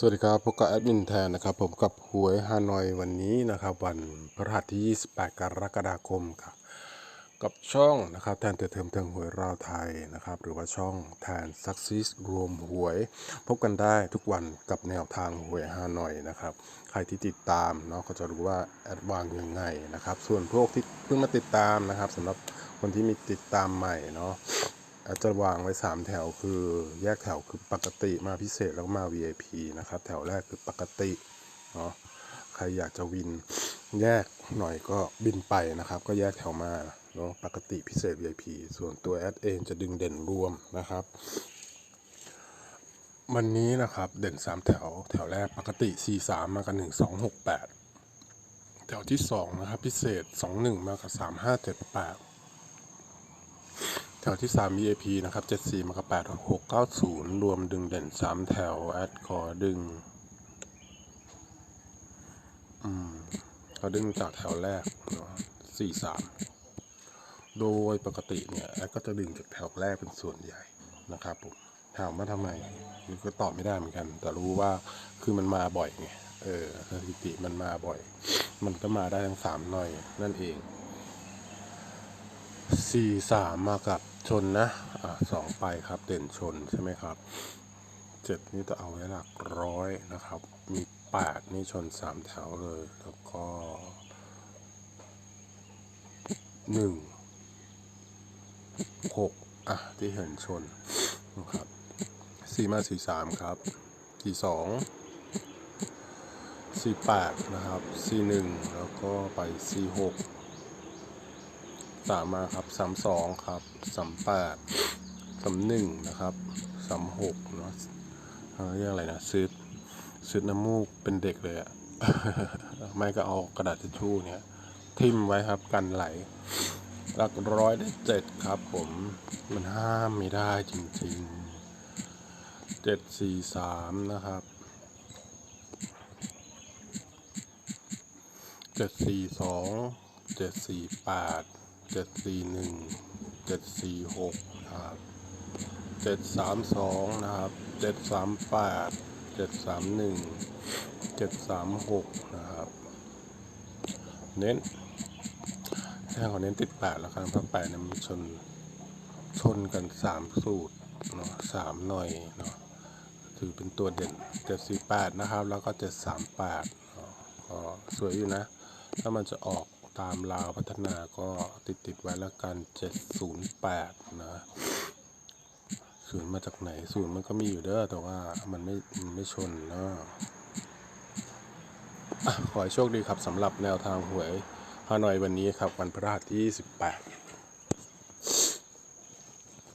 สวัสดีครับพบกับแอดมินแทนนะครับ ผมกับหวยฮานอยวันนี้นะครับ วันพฤหัสที่ 28 กรกฎาคมครับกับช่องนะครับแทนเติมเติมเทิงหวยราวไทยนะครับ หรือว่าช่องแทนซักซิสรวมหวย พบกันได้ทุกวันกับแนวทางหวยฮานอยนะครับ ใครที่ติดตามเนาะก็จะรู้ว่าแอดวางยังไงนะครับ ส่วนพวกที่เพิ่งมาติดตามนะครับสำหรับคนที่มีติดตามใหม่เนาะ อาจจะวางไว้ 3 แถวคือแยกแถวคือปกติมาพิเศษแล้วก็มา VIP นะครับ แถวแรกคือปกติเนาะใครอยากจะวินแยกหน่อยก็บินไปนะครับ ก็แยกแถวมาเนาะปกติพิเศษ VIP ส่วนตัวแอดเองจะดึงเด่นรวมนะครับ วันนี้นะครับเด่น 3 แถวแถวแรกปกติ 43 มากับ1268 แถวที่ 2 นะครับ พิเศษ 21 มากับ 3578แถวที่3 VIP นะครับ 74มากับ8 690 รวมดึงเด่น 3 แถว แอดขอดึง อืมขอดึงจากแถวแรกเนาะ43 โดยปกติเนี่ย แอดก็จะดึงจากแถวแรกเป็นส่วนใหญ่นะครับผม ถามว่าทำไมก็ตอบไม่ได้เหมือนกัน แต่รู้ว่าคือมันมาบ่อยไง เออสถิติมันมาบ่อย มันก็มาได้ทั้งสามหน่อยนั่นเอง สี่สามมากับชนนะอ่าสองไปครับเด่นชนใช่ไหมครับเจ็ดนี่จะเอาไว้หลักร้อยนะครับ มีแปดนี่ชนสามแถวเลย แล้วก็หนึ่งหกอะ ที่เห็นชนนะครับสี่มาสี่สามครับสี่สองสี่แปดนะครับสี่หนึ่งแล้วก็ไปสี่หก สามมาครับสามสองครับสามแปดสามหนึ่งนะครับสามหกเนาะเอ่อเรียกอะไรนะซื้อซื้อน้ำมูกเป็นเด็กเลยอะไม่ก็เอากระดาษทิชชู่เนี่ย ทิ่มไว้ครับกันไหลหลักร้อยได้เจ็ดครับผมมันห้ามไม่ได้จริงๆเจ็ดสี่สามนะครับเจ็ดสี่สองเจ็ดสี่แปด เจ็ดสี่หนึ่งเจ็ดสี่หกนะครับเจ็ดสามสองนะครับเจ็ดสามแปดเจ็ดสามหนึ่งเจ็ดสามหกนะครับ เน้นแค่ขอเน้นติดแปดแล้วกันเพราะแปดเนี่ยมันชนชนกันสามสูตรเนาะสามหน่อยเนาะถือเป็นตัวเด่นเจ็ดสี่แปดนะครับ แล้วก็เจ็ดสามแปดก็สวยอยู่นะ ถ้ามันจะออก ตามลาวพัฒนาก็ติดติดๆไว้แล้วกัน 708 นะศูนย์มาจากไหนศูนย์มันก็มีอยู่เด้อแต่ว่ามันไม่มันไม่ชนเนาะอะขอให้โชคดีครับสำหรับแนวทางหวยฮานอยวันนี้ครับ วันพฤหัสที่ 18